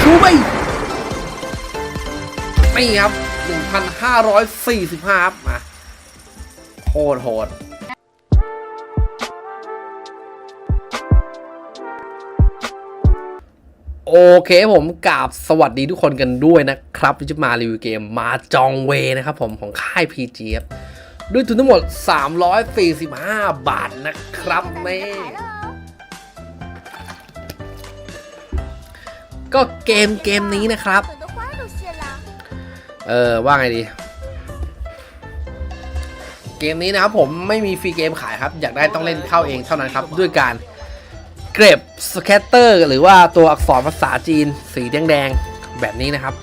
ชูไปนี่ครับ 1,545 ครับมาโหดโหดโอเคผมกราบสวัสดีทุกคนกันด้วยนะครับที่จะมารีวิวเกมมาจองเวนะครับผมของค่าย PG ครับด้วยทุนทั้งหมด 345 บาทนะครับแม่ ก็เกมเกมนี้นะครับ เออว่าไงดี เกมนี้นะครับผมไม่มีฟรีเกมขายครับ อยากได้ต้องเล่นเข้าเองเท่านั้นครับ ด้วยการเก็บสแคตเตอร์ หรือว่าตัวอักษรภาษาจีนสีแดงๆแบบนี้นะครับ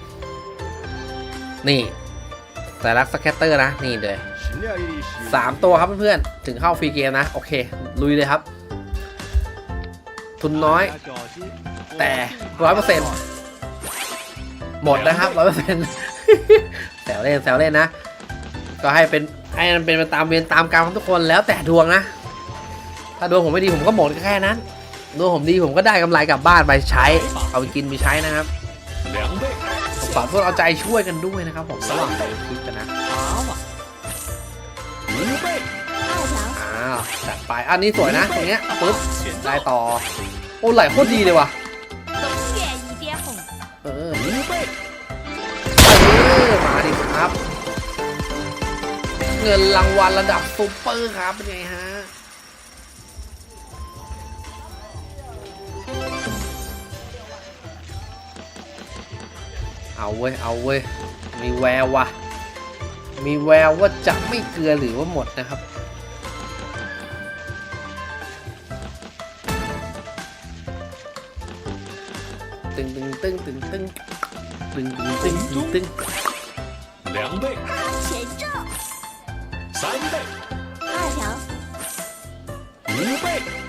นี่แต่ลักสแคตเตอร์นะ นี่เลยสามตัวครับเพื่อนๆ ถึงเข้าฟรีเกมนะ โอเค ลุยเลยครับ ทุนน้อย แต่ร้อยเปอร์เซ็นต์หมดนะครับร้อยเปอร์เซ็นต์แซวเล่นแซวเล่นนะ ก็ให้เป็นให้มันเป็นไปตามเวรตามกรรมของทุกคนแล้วแต่ดวงนะ ถ้าดวงผมไม่ดีผมก็หมดแค่นั้น ดวงผมดีผมก็ได้กำไรกลับบ้านไปใช้ เอาไปกินไปใช้นะครับผมฝากพวกเอาใจช่วยกันด้วยนะครับ ผมระหว่างไปคลิปกันนะอ้าวจัดไปอันนี้สวยนะตรงเนี้ยปุ๊บได้ต่อ โอ้ไหลโคตรดีเลยว่ะ เออเออมาดิครับ เงินรางวัลระดับซูเปอร์ครับ เป็นไงฮะ เอาเว้ย เอาเว้ย มีแววว่ะมีแววว่าจะไม่เกลือหรือว่าหมดนะครับ 噔噔噔噔噔噔噔噔噔噔。两倍。哈哈全中三倍。二条。五倍。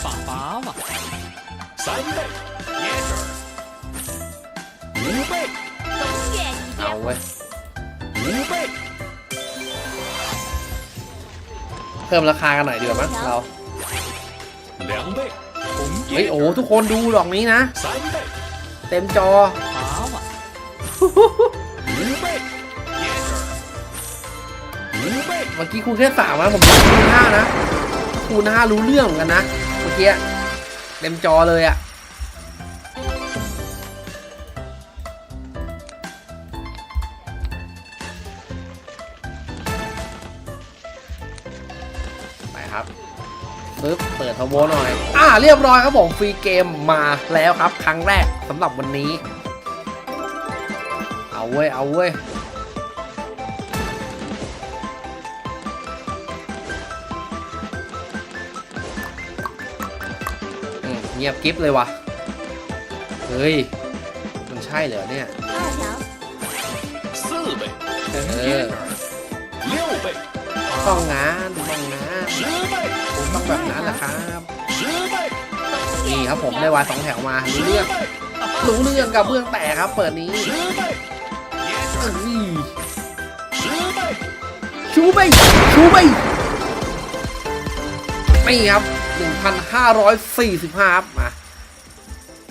白把八万、三倍、椰汁儿，五倍、东岳一 เอา 边 เว้ย 五倍、 เพิ่มราคากันหน่อยดีกว่ามั้งเรา 两倍、红 เฮ้ย 椰 โอ้ 汁 ทุกคนดูดอกนี้นะ 三倍、 เต็มจอ 八万、五倍、椰汁儿，五倍。 เมื่อกี้คูณแค่สามนะผมคูณห้านะคูณห้ารู้เรื่องเหมือนกันนะ เมื่อ กี้เต็มจอเลยอะไปครับปึ๊บเปิดทโวหน่อย อ่า เรียบร้อยครับผม ฟรีเกมมาแล้วครับ ครั้งแรกสำหรับวันนี้ เอาเว้ย เอาเว้ย งียบกิ๊บเลยว่ะ เฮ้ย มันใช่เหรอเนี่ย 二条，四倍、 เอ 椰 อ 汁儿，六倍、 ต้องงานต้องงาน 十倍、 ต้องแบบนั้นแหละครับ 十倍、 นี่ครับผมได้วายสองแถวมา รู้เรื่อง 十 รู้เรื่องกับเบื้องแตกครับ เปิดนี้ 倍、椰汁 เอ้ 儿， ย 十倍、 ชูไปชูไปนี่ครับ 1,545ครับมา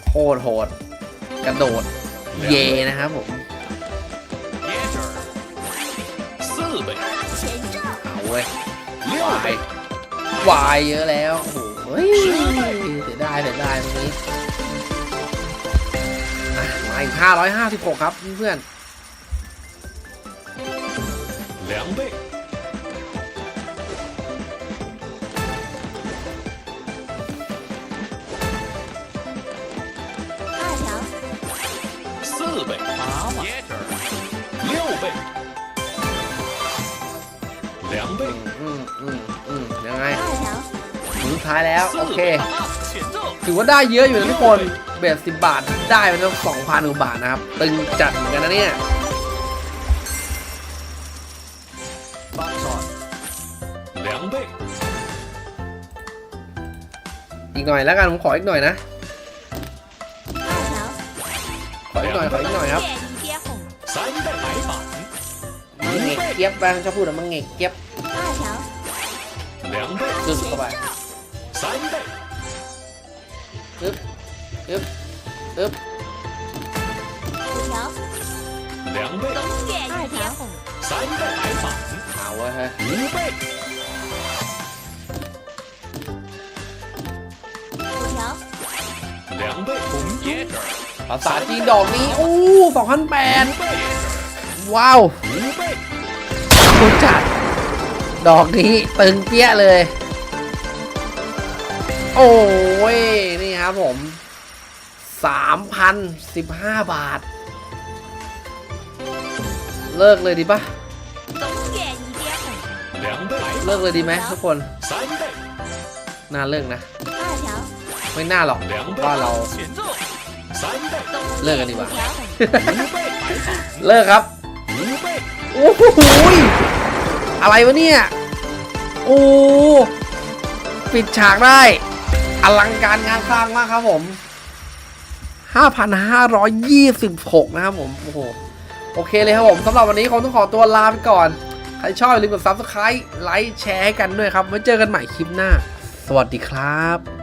โคดโหดกระโดด เยนะครับผมเอาเว้ยวายวายเยอะแล้วโอ้ยเสียด้ยเสียด้ตรงนี้มาอีก556 ครับเพื่อนๆ 四倍、八万、椰汁儿，六倍、两倍、 ๆอืมอืมอืมยังไง 二条， ถึงสุดท้ายแล้ว โอ 四 เค 倍，请奏。 ถือว่าได้เยอะอยู่นะทุกคน เบสสิบบาท ได้ไปตั้งสองพันกว่าบาทนะครับ ตึงจัดเหมือนกันนะเนี่ย 大蒜，两倍、 อีกหน่อยแล้วกันผมขออีกหน่อยนะ Măng nghẹt kiếp vang cho phụ là mang nghẹt kiếp Dừng các bạn Ướp Ướp Ướp Hào quá ha Lưỡng bệ khủng chế trở ภาษาจีนดอกนี้ อู้สองพันแปดว้าวคุณจัด ดอกนี้ตึงเปี้ยเลย โอ้ย นี่ครับผมสามพันสิบห้าบาท เลิกเลยดีปะเลิกเลยดีไหมทุกคนน่าเลิกนะ ไม่น่าหรอกว่าเรา เลิกกันดีกว่า เลิกครับ โอ้โหอะไรวะเนี่ย โอ้ ปิดฉากได้ อลังการงานสร้างมากครับผม 5,526 นะครับผม โอ้โห โอเคเลยครับผมสำหรับวันนี้คงต้องขอตัวลาไปก่อน ใครชอบอย่าลืมกดซับสไคร b e ไลค์ แชร์ให้กันด้วยครับ ไว้เจอกันใหม่คลิปหน้า สวัสดีครับ